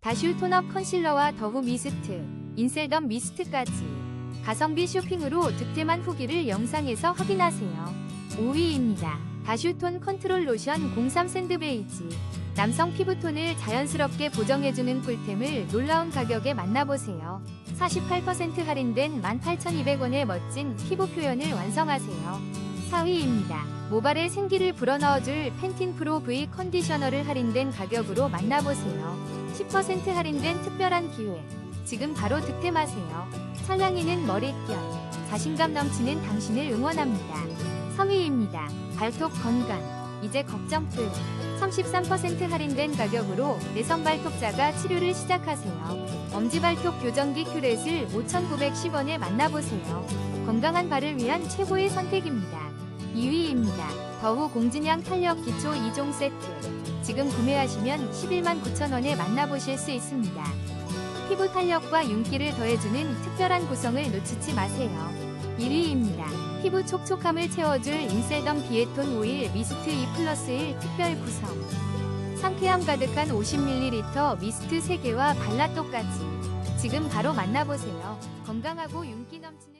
다슐 톤업 컨실러와 더후 미스트, 인셀덤 미스트까지 가성비 쇼핑으로 득템한 후기를 영상에서 확인하세요. 5위입니다. 다슈톤 컨트롤 로션 03 샌드베이지 남성 피부톤을 자연스럽게 보정해주는 꿀템을 놀라운 가격에 만나보세요. 48% 할인된 18,200원의 멋진 피부 표현을 완성하세요. 4위입니다. 모발에 생기를 불어넣어줄 펜틴 프로 V 컨디셔너를 할인된 가격으로 만나보세요. 10% 할인된 특별한 기회. 지금 바로 득템하세요. 찰랑이는 머릿결. 자신감 넘치는 당신을 응원합니다. 3위입니다. 발톱 건강. 이제 걱정 끝. 33% 할인된 가격으로 내성 발톱자가 치료를 시작하세요. 엄지발톱 교정기 큐렛을 5,910원에 만나보세요. 건강한 발을 위한 최고의 선택입니다. 2위입니다. 더후 공진양 탄력 기초 2종 세트. 지금 구매하시면 11만 9천원에 만나보실 수 있습니다. 피부 탄력과 윤기를 더해주는 특별한 구성을 놓치지 마세요. 1위입니다. 피부 촉촉함을 채워줄 인셀덤 비에톤 오일 미스트 2 플러스 1 특별 구성. 상쾌함 가득한 50ml 미스트 3개와 발라또까지. 지금 바로 만나보세요. 건강하고 윤기 넘치는